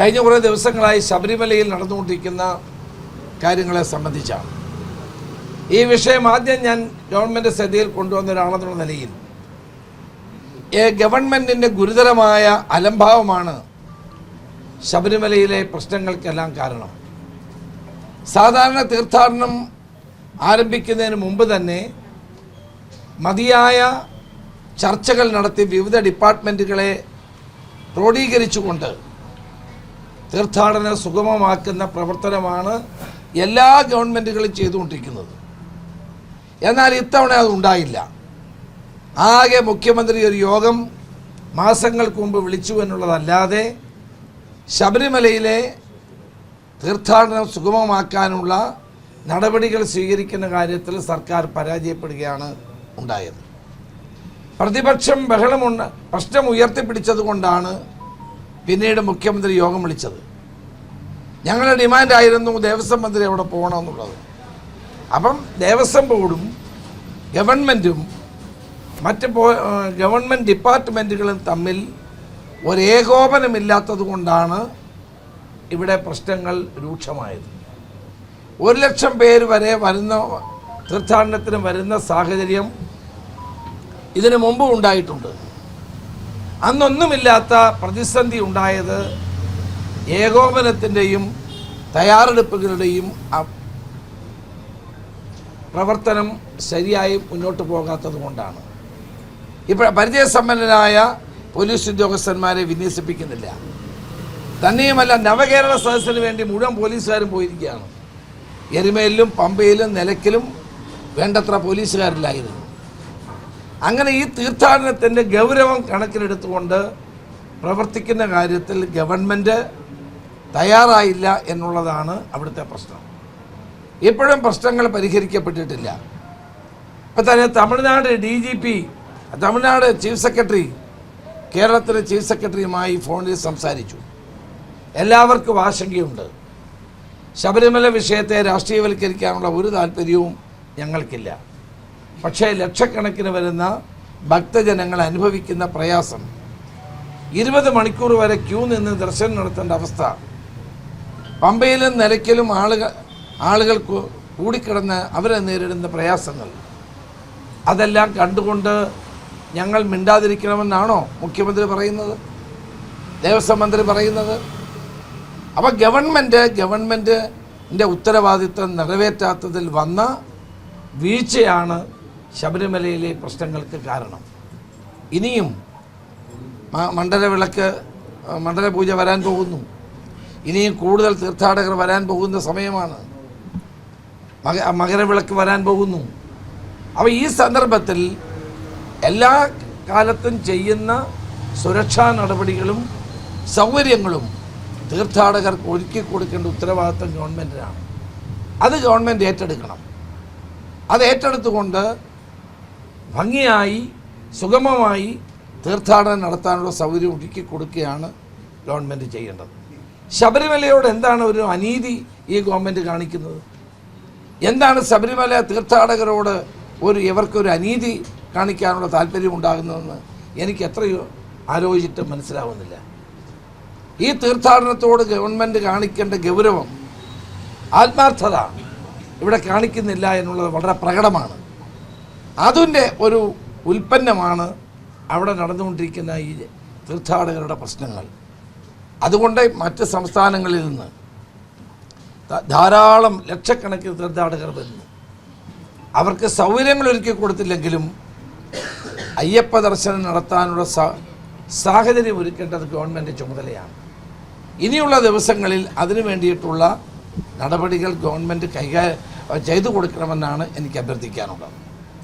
കഴിഞ്ഞ കുറേ ദിവസങ്ങളായി ശബരിമലയിൽ നടന്നുകൊണ്ടിരിക്കുന്ന കാര്യങ്ങളെ സംബന്ധിച്ചാണ്. ഈ വിഷയം ആദ്യം ഞാൻ ഗവൺമെന്റ് ശ്രദ്ധയിൽ കൊണ്ടുവന്ന ഒരാളെന്നുള്ള നിലയിൽ. ഗവൺമെന്റിന്റെ ഗുരുതരമായ അലംഭാവമാണ് ശബരിമലയിലെ പ്രശ്നങ്ങൾക്കെല്ലാം കാരണം. സാധാരണ തീർത്ഥാടനം ആരംഭിക്കുന്നതിന് മുമ്പ് തന്നെ മതിയായ ചർച്ചകൾ നടത്തി വിവിധ ഡിപ്പാർട്ട്മെന്റുകളെ ക്രോഡീകരിച്ചുകൊണ്ട് തീർത്ഥാടനം സുഗമമാക്കുന്ന പ്രവർത്തനമാണ് എല്ലാ ഗവൺമെന്റുകളും ചെയ്തുകൊണ്ടിരിക്കുന്നത്. എന്നാൽ ഇത്തവണ അത് ഉണ്ടായില്ല. ആകെ മുഖ്യമന്ത്രി ഒരു യോഗം മാസങ്ങൾക്ക് മുമ്പ് വിളിച്ചു എന്നുള്ളതല്ലാതെ ശബരിമലയിലെ തീർത്ഥാടനം സുഗമമാക്കാനുള്ള നടപടികൾ സ്വീകരിക്കുന്ന കാര്യത്തിൽ സർക്കാർ പരാജയപ്പെടുകയാണ് ഉണ്ടായത്. പ്രതിപക്ഷം ബഹളമുണ്ട് പ്രശ്നം ഉയർത്തിപ്പിടിച്ചതുകൊണ്ടാണ് പിന്നീട് മുഖ്യമന്ത്രി യോഗം വിളിച്ചത്. ഞങ്ങളുടെ ഡിമാൻഡായിരുന്നു ദേവസ്വം മന്ത്രി അവിടെ പോകണമെന്നുള്ളത്. അപ്പം ദേവസ്വം ബോർഡും ഗവൺമെന്റും മറ്റ് ഗവൺമെന്റ് ഡിപ്പാർട്ട്മെന്റുകളും തമ്മിൽ ഒരു ഏകോപനമില്ലാത്തത് കൊണ്ടാണ് ഇവിടെ പ്രശ്നങ്ങൾ രൂക്ഷമായത്. ഒരു ലക്ഷം പേര് വരെ വരുന്ന തീർത്ഥാടനത്തിന് വരുന്ന സാഹചര്യം ഇതിനു മുമ്പ് ഉണ്ടായിട്ടുണ്ട്. അന്നൊന്നുമില്ലാത്ത പ്രതിസന്ധി ഉണ്ടായത് ഏകോപനത്തിന്റെയും തയ്യാറെടുപ്പുകളുടെയും പ്രവർത്തനം ശരിയായി മുന്നോട്ട് പോകാത്തത് കൊണ്ടാണ്. ഇപ്പോൾ പരിചയസമ്പന്നരായ പോലീസ് ഉദ്യോഗസ്ഥന്മാരെ വിന്യസിപ്പിക്കുന്നില്ല. തന്നെയുമല്ല നവകേരള സദസ്സിന് വേണ്ടി മുഴുവൻ പോലീസുകാരും പോയിരിക്കുകയാണ്. എരുമയിലും പമ്പയിലും നിലയ്ക്കലും വേണ്ടത്ര പോലീസുകാരില്ലായിരുന്നു. അങ്ങനെ ഈ തീർത്ഥാടനത്തിന്റെ ഗൗരവം കണക്കിലെടുത്തുകൊണ്ട് പ്രവർത്തിക്കുന്ന കാര്യത്തിൽ ഗവൺമെന്റ് തയ്യാറായില്ല എന്നുള്ളതാണ് അവിടുത്തെ പ്രശ്നം. ഇപ്പോഴും പ്രശ്നങ്ങൾ പരിഹരിക്കപ്പെട്ടിട്ടില്ല. ഇപ്പം തന്നെ Tamil Nadu D G P Tamil Nadu chief secretary കേരളത്തിലെ ചീഫ് സെക്രട്ടറിയുമായി ഫോണിൽ സംസാരിച്ചു. എല്ലാവർക്കും ആശങ്കയുണ്ട്. ശബരിമല വിഷയത്തെ രാഷ്ട്രീയവൽക്കരിക്കാനുള്ള ഒരു താല്പര്യവും ഞങ്ങൾക്കില്ല. പക്ഷേ ലക്ഷക്കണക്കിന് വരുന്ന ഭക്തജനങ്ങൾ അനുഭവിക്കുന്ന പ്രയാസം. ഇരുപത് മണിക്കൂർ വരെ ക്യൂ നിന്ന് ദർശനം നടത്തേണ്ട അവസ്ഥ. പമ്പയിലും നിലയ്ക്കലും ആളുകൾ ആളുകൾ കു- കൂടിക്കിടന്ന് അവരെ നേരിടുന്ന പ്രയാസങ്ങൾ. അതെല്ലാം കണ്ടുകൊണ്ട് ഞങ്ങൾ മിണ്ടാതിരിക്കണമെന്നാണോ മുഖ്യമന്ത്രി പറയുന്നത്? ദേവസ്വം മന്ത്രി പറയുന്നത്? അപ്പോൾ ഗവൺമെന്റ് ഗവൺമെന്റിന്റെ ഉത്തരവാദിത്വം നിറവേറ്റാത്തതിൽ വന്ന വീഴ്ചയാണ് ശബരിമലയിലെ പ്രശ്നങ്ങൾക്ക് കാരണം. ഇനിയും മണ്ഡലവിളക്ക് മണ്ഡലപൂജ വരാൻ പോകുന്നു. ഇനിയും കൂടുതൽ തീർത്ഥാടകർ വരാൻ പോകുന്ന സമയമാണ്. മക മകരവിളക്ക് വരാൻ പോകുന്നു. അപ്പോൾ ഈ സന്ദർഭത്തിൽ എല്ലാ കാലത്തും ചെയ്യുന്ന സുരക്ഷാ നടപടികളും സൗകര്യങ്ങളും തീർത്ഥാടകർക്ക് ഒരുക്കി കൊടുക്കേണ്ട ഉത്തരവാദിത്തം ഗവൺമെന്റിനാണ് അത് ഗവൺമെന്റ് ഏറ്റെടുക്കണം. അത് ഏറ്റെടുത്തുകൊണ്ട് ഭംഗിയായി സുഗമമായി തീർത്ഥാടനം നടത്താനുള്ള സൗകര്യം ഒരുക്കി കൊടുക്കുകയാണ് ഗവൺമെന്റ് ചെയ്യേണ്ടത്. ശബരിമലയോട് എന്താണ് ഒരു അനീതി ഈ ഗവൺമെന്റ് കാണിക്കുന്നത്? എന്താണ് ശബരിമല തീർത്ഥാടകരോട് ഒരു ഇവർക്കൊരു അനീതി കാണിക്കാനുള്ള താല്പര്യം ഉണ്ടാകുന്നതെന്ന് എനിക്ക് എത്രയോ ആലോചിച്ചിട്ട് മനസ്സിലാവുന്നില്ല. ഈ തീർത്ഥാടനത്തോട് ഗവൺമെന്റ് കാണിക്കേണ്ട ഗൗരവം ആത്മാർത്ഥത ഇവിടെ കാണിക്കുന്നില്ല എന്നുള്ളത് വളരെ പ്രകടമാണ്. അതിന്റെ ഒരു ഉൽപ്പന്നമാണ് അവിടെ നടന്നുകൊണ്ടിരിക്കുന്ന ഈ തീർത്ഥാടകരുടെ പ്രശ്നങ്ങൾ. അതുകൊണ്ട് മറ്റ് സംസ്ഥാനങ്ങളിൽ നിന്ന് ധാരാളം ലക്ഷക്കണക്കിന് തീർത്ഥാടകർ വരുന്നു. അവർക്ക് സൗകര്യങ്ങൾ ഒരുക്കി കൊടുത്തില്ലെങ്കിലും അയ്യപ്പ ദർശനം നടത്താനുള്ള സാഹചര്യം ഒരുക്കേണ്ടത് ഗവൺമെന്റ് ചുമതലയാണ്. ഇനിയുള്ള ദിവസങ്ങളിൽ അതിനു വേണ്ടിയിട്ടുള്ള നടപടികൾ ഗവൺമെന്റ് കൈകാര്യം ചെയ്തു കൊടുക്കണമെന്നാണ് എനിക്ക് അഭ്യർത്ഥിക്കാനുള്ളത്.